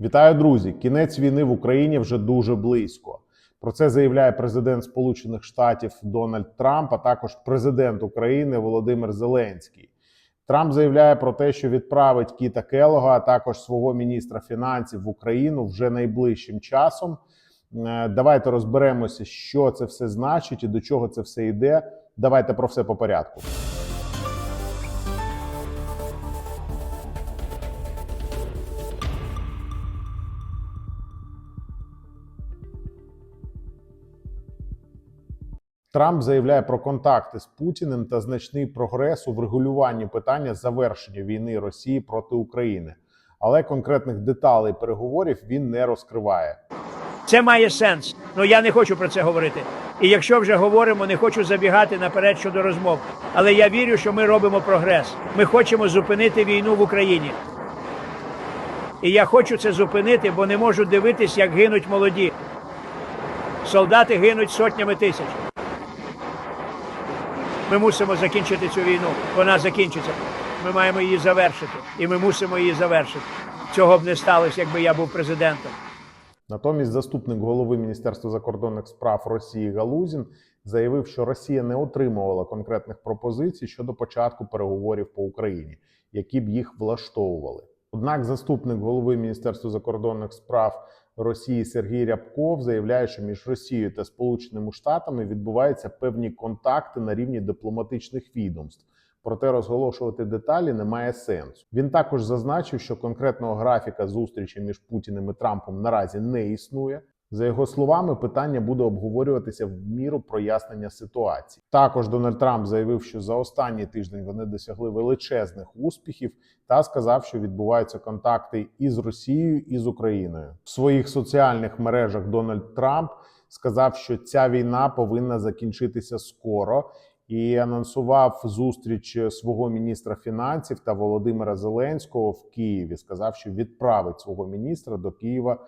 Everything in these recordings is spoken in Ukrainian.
Вітаю, друзі! Кінець війни в Україні вже дуже близько. Про це заявляє президент Сполучених Штатів Дональд Трамп, а також президент України Володимир Зеленський. Трамп заявляє про те, що відправить Кіта Келога, а також свого міністра фінансів в Україну вже найближчим часом. Е, Давайте розберемося, що це все значить і до чого це все йде. Давайте про все по порядку. Трамп заявляє про контакти з Путіним та значний прогрес у врегулюванні питання завершення війни Росії проти України, але конкретних деталей переговорів він не розкриває. Це має сенс. Ну я не хочу про це говорити. І якщо вже говоримо, не хочу забігати наперед щодо розмов. Але я вірю, що ми робимо прогрес. Ми хочемо зупинити війну в Україні. І я хочу це зупинити, бо не можу дивитись, як гинуть молоді. Солдати гинуть сотнями тисяч. Ми мусимо закінчити цю війну. Вона закінчиться. Ми маємо її завершити. І ми мусимо її завершити. Цього б не сталося, якби я був президентом. Натомість заступник голови Міністерства закордонних справ Росії Галузін заявив, що Росія не отримувала конкретних пропозицій щодо початку переговорів по Україні, які б їх влаштовували. Однак, заступник голови Міністерства закордонних справ Росії Сергій Рябков заявляє, що між Росією та Сполученими Штатами відбуваються певні контакти на рівні дипломатичних відомств. Проте розголошувати деталі немає сенсу. Він також зазначив, що конкретного графіка зустрічі між Путіним і Трампом наразі не існує. За його словами, питання буде обговорюватися в міру прояснення ситуації. Також Дональд Трамп заявив, що за останній тиждень вони досягли величезних успіхів та сказав, що відбуваються контакти і з Росією, і з Україною. В своїх соціальних мережах Дональд Трамп сказав, що ця війна повинна закінчитися скоро і анонсував зустріч свого міністра фінансів та Володимира Зеленського в Києві. Сказав, що відправить свого міністра до Києва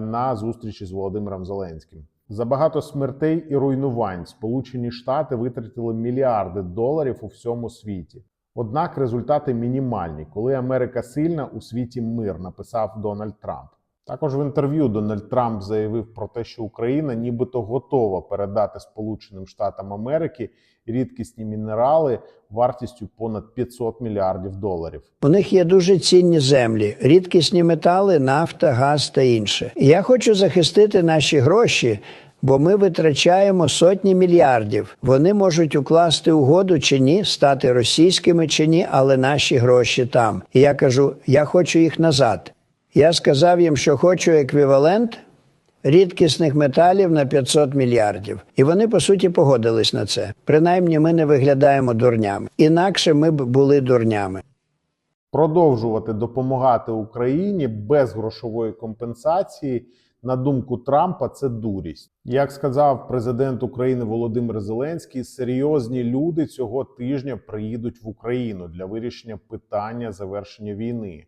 на зустрічі з Володимиром Зеленським. За багато смертей і руйнувань Сполучені Штати витратили мільярди доларів у всьому світі. Однак результати мінімальні, коли Америка сильна, у світі мир, написав Дональд Трамп. Також в інтерв'ю Дональд Трамп заявив про те, що Україна нібито готова передати Сполученим Штатам Америки рідкісні мінерали вартістю понад 500 мільярдів доларів. У них є дуже цінні землі, рідкісні метали, нафта, газ та інше. Я хочу захистити наші гроші, бо ми витрачаємо сотні мільярдів. Вони можуть укласти угоду чи ні, стати російськими чи ні, але наші гроші там. І я кажу, я хочу їх назад. Я сказав їм, що хочу еквівалент рідкісних металів на 500 мільярдів. І вони по суті погодились на це. Принаймні, ми не виглядаємо дурнями. Інакше ми б були дурнями. Продовжувати допомагати Україні без грошової компенсації, на думку Трампа, це дурість. Як сказав президент України Володимир Зеленський, серйозні люди цього тижня приїдуть в Україну для вирішення питання завершення війни.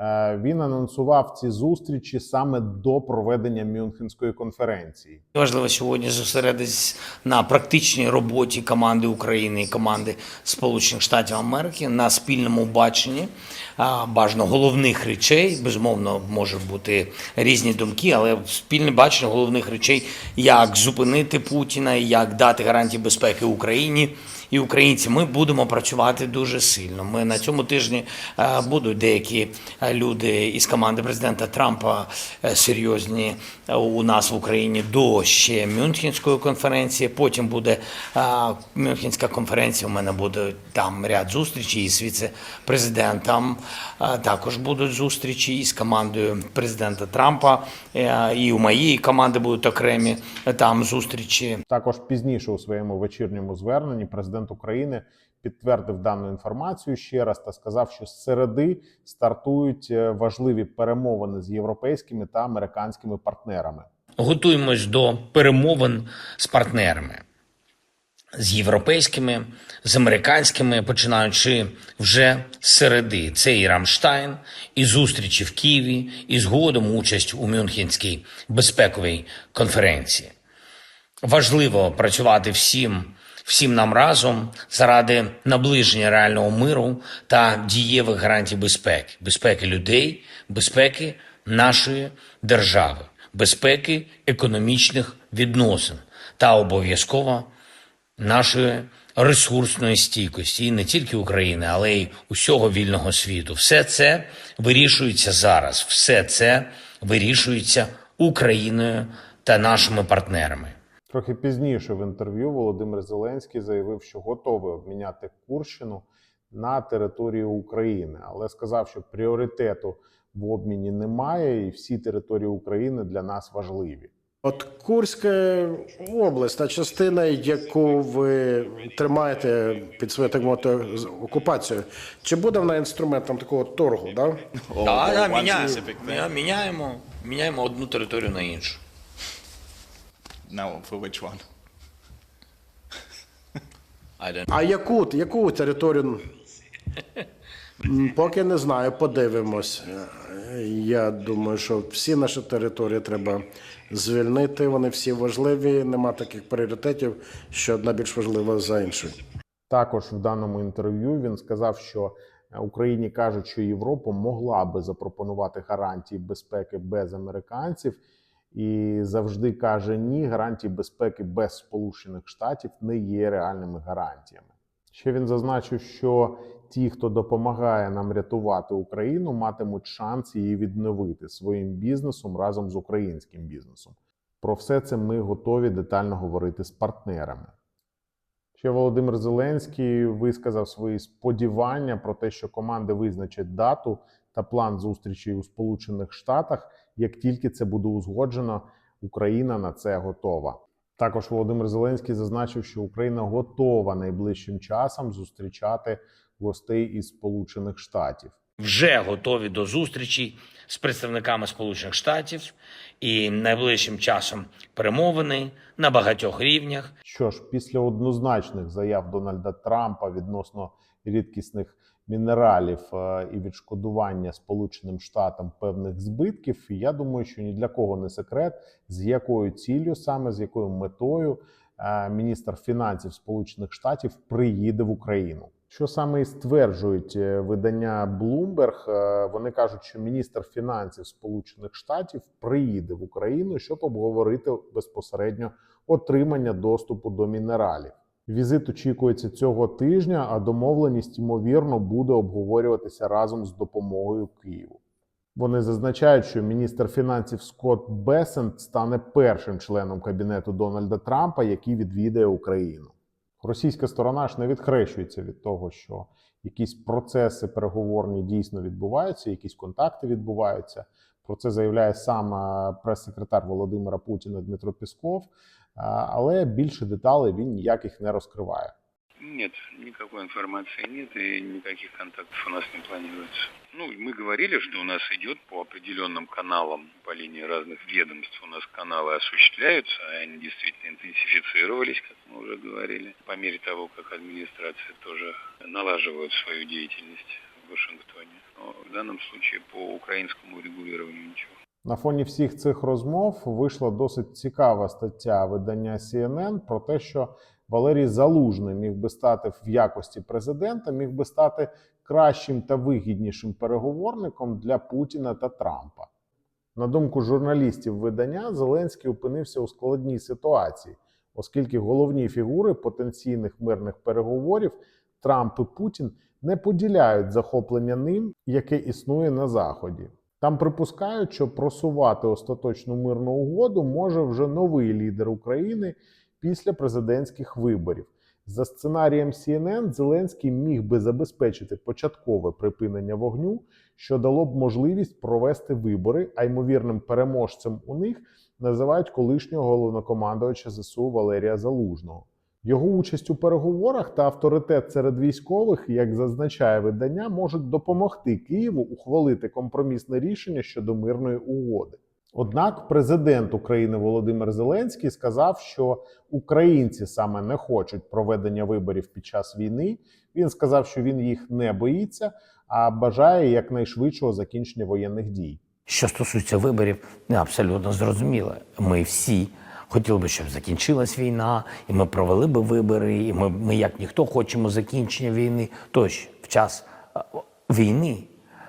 Е, Він анонсував ці зустрічі саме до проведення Мюнхенської конференції. Важливо сьогодні зосередитись на практичній роботі команди України і команди Сполучених Штатів Америки на спільному баченні бажано головних речей. Безумовно, можуть бути різні думки, але спільне бачення головних речей, як зупинити Путіна, як дати гарантії безпеки Україні. І українці, ми будемо працювати дуже сильно. Ми на цьому тижні е, будуть деякі е, люди із команди президента Трампа е, серйозні у нас в Україні до ще Мюнхенської конференції. Потім буде Мюнхенська конференція. У мене буде там ряд зустрічей із віце-президентом. Також будуть зустрічі із командою президента Трампа. І у моєї команди будуть окремі там зустрічі. Також пізніше у своєму вечірньому зверненні президент України підтвердив дану інформацію ще раз та сказав, що з середи стартують е, важливі перемовини з європейськими та американськими партнерами. готуємось до перемовин з партнерами, з європейськими, з американськими, починаючи вже з середи. Це і Рамштайн, і зустрічі в Києві, і згодом участь у Мюнхенській безпековій конференції. Важливо працювати всім, всім нам разом заради наближення реального миру та дієвих гарантій безпеки, безпеки людей, безпеки нашої держави, безпеки економічних відносин та обов'язково нашої ресурсної стійкості і не тільки України, але й усього вільного світу. Все це вирішується зараз. Все це вирішується Україною та нашими партнерами. Трохи пізніше в інтерв'ю Володимир Зеленський заявив, що готовий обміняти Курщину на територію України, але сказав, що пріоритету в обміні немає, і всі території України для нас важливі. От Курська область, та частина, яку ви тримаєте під своєю так мовити з- окупацією, чи буде вона інструментом такого торгу? Да? Так, да, міняємо, міняємо, міняємо одну територію на іншу. Now, for which one? I don't А яку, яку територію? Поки не знаю, подивимось. Я думаю, що всі наші території треба звільнити. Вони всі важливі. Нема таких пріоритетів, що одна більш важлива за іншу. Також в даному інтерв'ю він сказав, що е, Україні кажуть, що Європа могла би запропонувати гарантії безпеки без американців, і завжди каже: ні, гарантії безпеки без Сполучених Штатів не є реальними гарантіями. Ще він зазначив, що ті, хто допомагає нам рятувати Україну, матимуть шанс її відновити своїм бізнесом разом з українським бізнесом. Про все це ми готові детально говорити з партнерами. Ще Володимир Зеленський висказав свої сподівання про те, що команди визначать дату та план зустрічі у Сполучених Штатах. Як тільки це буде узгоджено, Україна на це готова. Також Володимир Зеленський зазначив, що Україна готова найближчим часом зустрічати гостей із Сполучених Штатів. вже готові до зустрічі з представниками Сполучених Штатів і найближчим часом перемовини на багатьох рівнях. Що ж, після однозначних заяв Дональда Трампа відносно рідкісних мінералів е, і відшкодування Сполученим Штатам певних збитків, І я думаю, що ні для кого не секрет, з якою ціллю, саме з якою метою е, міністр фінансів Сполучених Штатів приїде в Україну. Що саме і стверджують е, видання Bloomberg, вони кажуть, що міністр фінансів Сполучених Штатів приїде в Україну, щоб обговорити безпосередньо отримання доступу до мінералів. Візит очікується цього тижня, а домовленість ймовірно буде обговорюватися разом з допомогою Києву. Вони зазначають, що міністр фінансів Скотт Бесент стане першим членом кабінету Дональда Трампа, який відвідає Україну. Російська сторона ж не відхрещується від того, що якісь процеси переговорні дійсно відбуваються, якісь контакти відбуваються. Про це заявляє сам е, прес-секретар Володимира Путіна Дмитро Пісков, але більше деталей він ніяких не розкриває. Нет, никакой информации нет и никаких контактов у нас не планируется. Ну, мы говорили, что у нас идет по определенным каналам, по линии разных ведомств у нас каналы осуществляются, и они действительно интенсифицировались, как мы уже говорили, по мере того, как администрация тоже налаживает свою деятельность в Вашингтоне. Но в данном случае по украинскому регулированию ничего. На фоні всіх цих розмов вийшла досить цікава стаття видання CNN про те, що Валерій Залужний міг би стати в якості президента, міг би стати кращим та вигіднішим переговорником для Путіна та Трампа. На думку журналістів видання, Зеленський опинився у складній ситуації, оскільки головні фігури потенційних мирних переговорів Трамп і Путін не поділяють захоплення ним, яке існує на Заході. Там припускають, що просувати остаточну мирну угоду може вже новий лідер України після президентських виборів. За сценарієм CNN, Зеленський міг би забезпечити початкове припинення вогню, що дало б можливість провести вибори, а ймовірним переможцем у них називають колишнього головнокомандувача ЗСУ Валерія Залужного. Його участь у переговорах та авторитет серед військових, як зазначає видання, можуть допомогти Києву ухвалити компромісне рішення щодо мирної угоди. Однак президент України Володимир Зеленський сказав, що українці саме не хочуть проведення виборів під час війни. Він сказав, що він їх не боїться, а бажає якнайшвидшого закінчення воєнних дій. Що стосується виборів, не абсолютно зрозуміло. Ми всі хотіли би, щоб закінчилась війна, і ми провели би вибори, і ми, ми як ніхто хочемо закінчення війни. Тож в час е, війни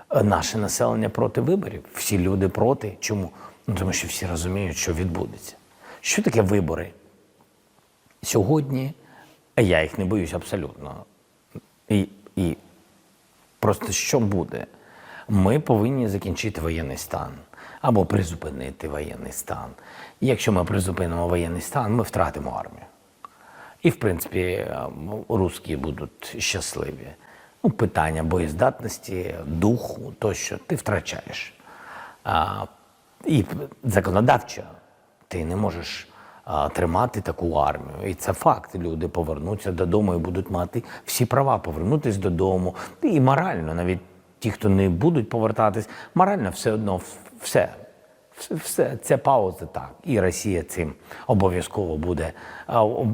е, наше населення проти виборів. Всі люди проти. Чому? Ну тому що всі розуміють, що відбудеться. Що таке вибори? Сьогодні а я їх не боюсь абсолютно. І, і просто що буде? Ми повинні закінчити воєнний стан або призупинити воєнний стан. Якщо ми призупинимо воєнний стан, ми втратимо армію. І, в принципі, русські будуть щасливі. Ну, питання боєздатності, духу, тощо ти втрачаєш. А, і законодавчо ти не можеш а, тримати таку армію. І це факт. Люди повернуться додому і будуть мати всі права повернутися додому. І морально, навіть ті, хто не будуть повертатись, морально все одно все. Все, це пауза так. І Росія цим обов'язково буде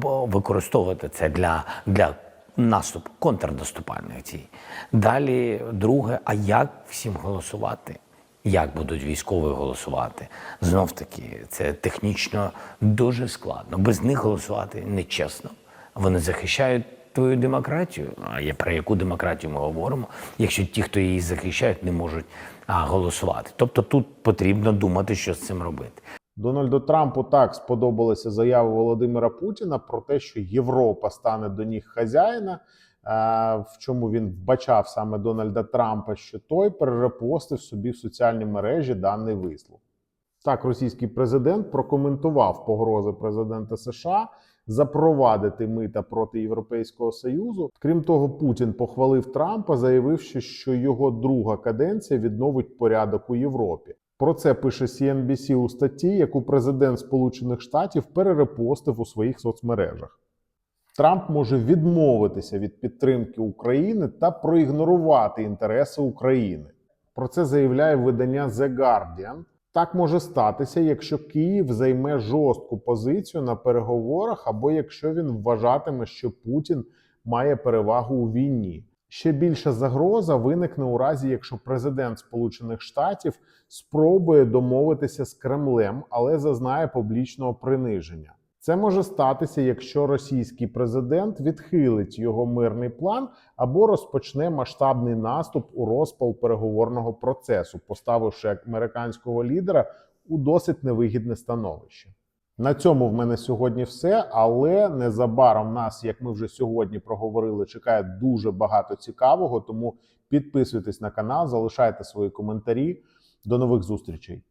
використовувати це для, для наступу, контрнаступальних дій. Далі, друге, а як всім голосувати? Як будуть військові голосувати? Знов таки, це технічно дуже складно. Без них голосувати нечесно. Вони захищають твою демократію. А я про яку демократію ми говоримо, якщо ті, хто її захищають, не можуть а, голосувати. Тобто тут потрібно думати, що з цим робити. Дональду Трампу так сподобалися заяви Володимира Путіна про те, що Європа стане до них хазяїна. В чому він вбачав саме Дональда Трампа, що той перерепостив собі в соціальні мережі даний вислов. Так, російський президент прокоментував погрози президента США запровадити мита проти Європейського союзу. Крім того, Путін похвалив Трампа, заявивши, що його друга каденція відновить порядок у Європі. Про це пише CNBC у статті, яку президент Сполучених Штатів перерепостив у своїх соцмережах. Трамп може відмовитися від підтримки України та проігнорувати інтереси України. Про це заявляє видання The Guardian. Так може статися, якщо Київ займе жорстку позицію на переговорах, або якщо він вважатиме, що Путін має перевагу у війні. Ще більша загроза виникне у разі, якщо президент Сполучених Штатів спробує домовитися з Кремлем, але зазнає публічного приниження. Це може статися, якщо російський президент відхилить його мирний план або розпочне масштабний наступ у розпал переговорного процесу, поставивши американського лідера у досить невигідне становище. На цьому в мене сьогодні все, але незабаром нас, як ми вже сьогодні проговорили, чекає дуже багато цікавого. Тому підписуйтесь на канал, залишайте свої коментарі. До нових зустрічей.